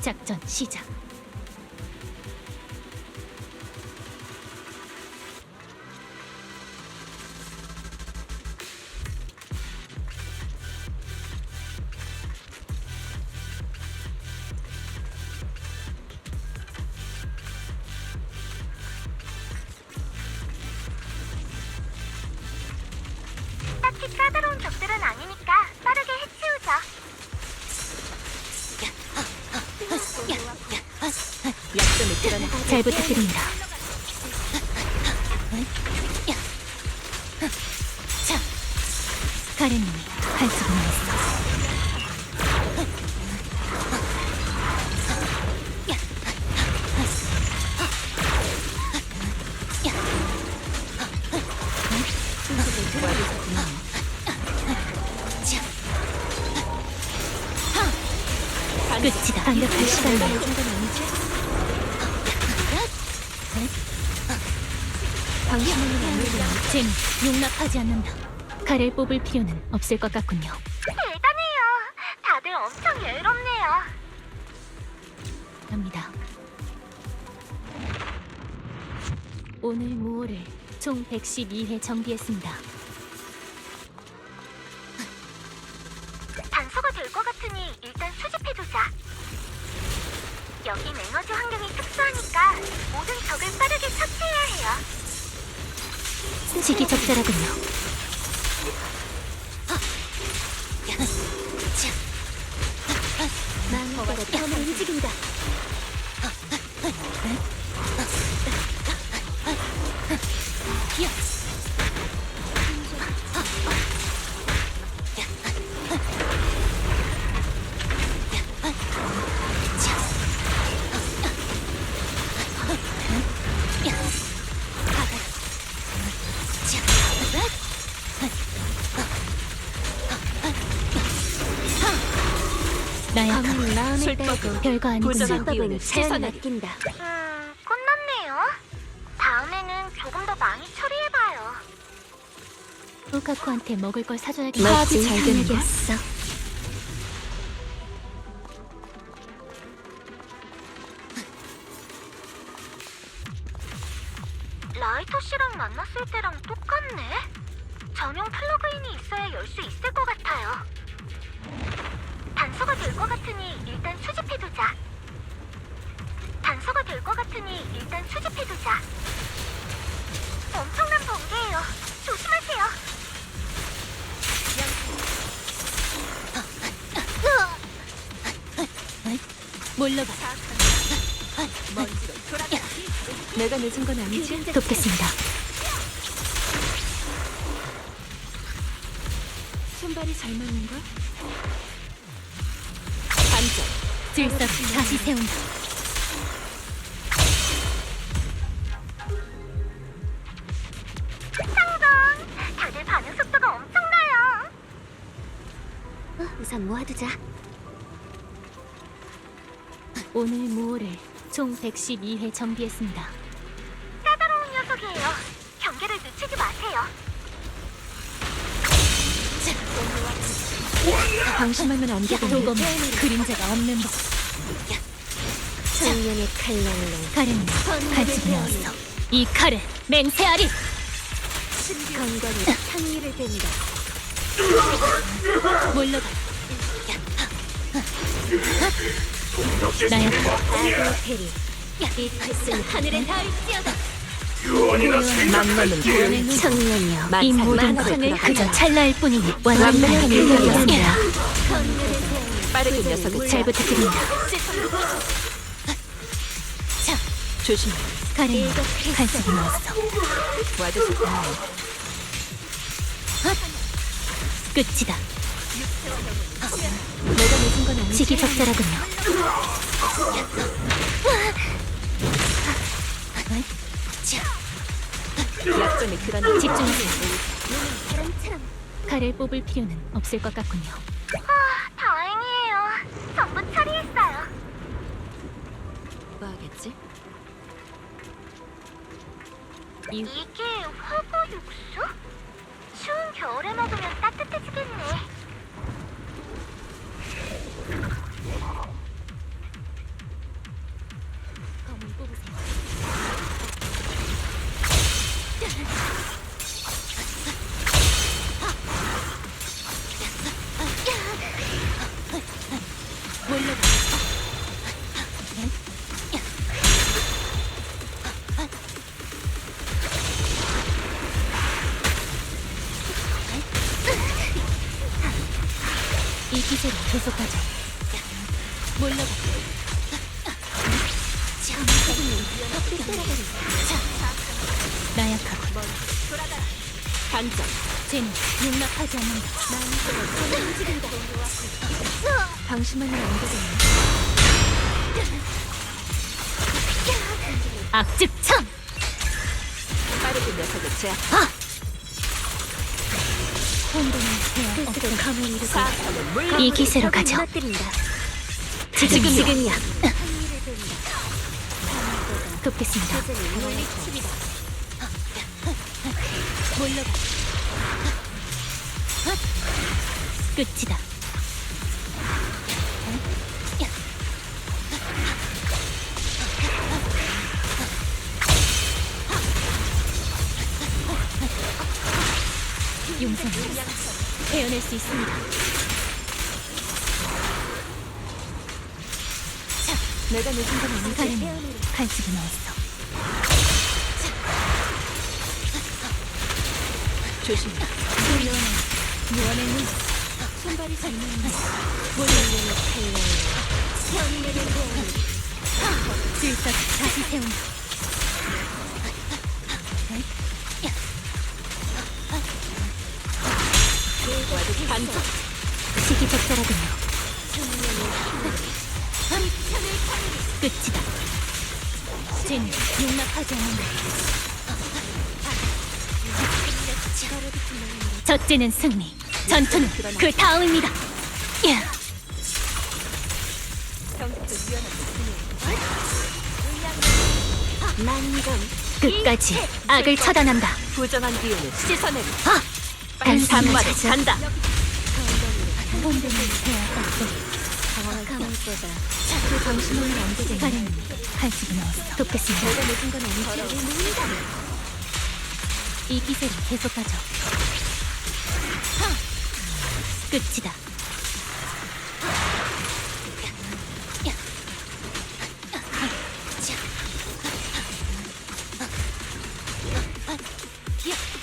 작전 시작. 딱히 까다로운 적들은 아니니까 드러내. 잘 부탁드립니다. 자, 가렌님이 한수분 했어. 끝이다. 반격할 시간이 아니구나. 쟤는 용납하지 않는다. 칼을 뽑을 필요는 없을 것 같군요. 대단해요. 다들 엄청 여유롭네요. 합니다. 오늘 무호를 총 112회 정비했습니다. 단서가 될 것 같으니 일단 수집해두자. 여긴 에너지 환경이 특수하니까 모든 적을 빠르게 처치해야 해요. 시기 적절하군요. 망고가 덤을 움직인다. 술 빼고 별거 아니군요. 기운을 최선을 음, 끝났네요. 다음에는 조금 더 많이 처리해봐요. 루카쿠한테 먹을 걸 사줘야겠다. 파악이 잘 됐네. 겠어 라이터 씨랑 만났을 때랑 똑같네. 전용 플러그인이 있어야 열 수 있을 것 같아요. 단서가 될 것 같으니 일단 수집해두자. 단서가 될 것 같으니 일단 수집해두자. 엄청난 번개예요. 조심하세요. 몰러가 내가 늦은 건 아니지? 돕겠습니다. 손발이 잘 맞는 걸? 질서 다시 세운다. 상동! 다들 반응 속도가 엄청나요. 우선 모아두자. 오늘 무호를 총 112회 정비했습니다. 까다로운 녀석이에요. 경계를 늦추지 마세요. 방심하면 안 되겠네. 조금 그림자가 없는 법. 청년의 칼날로 가렌님 간식이 나왔어. 이 칼을 맹세하리. 건강에 향기를 댄다. 몰러가. 나야 아도테리. 이 패스는 하늘에 닿을지어다. 만나는 구원의 눈. 청년이여. 이 모든 만상을 것 그저 그려라. 찰나일 뿐이니 완벽한 완벽한. 일격이었습니다. 빠르게 녀석을 잘 부탁드립니다. 자, 조심해. 가렌님 간식이 나왔어. 고마워. 끝이다. 내가 늦은 건 아니지? 시기 적절하군요. 약점이 드러나. 집중하세요. 칼을 뽑을 필요는 없을 것 같군요. 아, 다행이에요. 전부 처리했어요. 뭐하겠지? 이 이게 화구 육수? 추운 겨울에 먹으면 따뜻해지겠네. 계속하자. 몰라봐. 나약하고 반전. 쟤는 용납하지 않는다. 방심하면 안 되겠네. 악즙 참! 빠르게 녀석을 제압. 혼돈을 해야 없어. 감을 이루고 사악함은 물. 이 기세로 가죠. 지금 지금이야. 지금이야. 돕겠습니다. 몰려가. 끝이다. 용서는 헤어낼 수 있습니다. 내가 늦은 건 아니지. 가렌 칼집을 넣었어. 조심해. 물러나. 무언의 손발이 잘못 몰려오는 질서 다시 세운다. 반전. 시기적절하군요. 끝이다. 쟤는 용납하지 않는다. 첫째는 승리, 전투는 그 다음입니다. 야, 난감. 끝까지 악을 처단한다. 부정한 기운을 씻어내리. 아, 단산마를 간다. 이 기세로 계속하죠. 끝이다.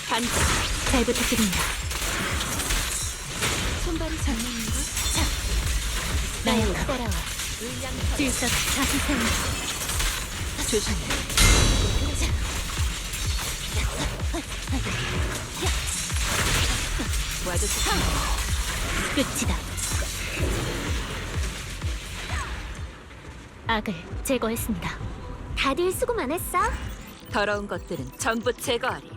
반전. 잘 부탁드립니다. 손발이 장난인가? 나의 따라와. 다시 세운다. 조심해. 와줘서 끝이다. 악을 제거했습니다. 다들 수고 많았어. 더러운 것들은 전부 제거하리.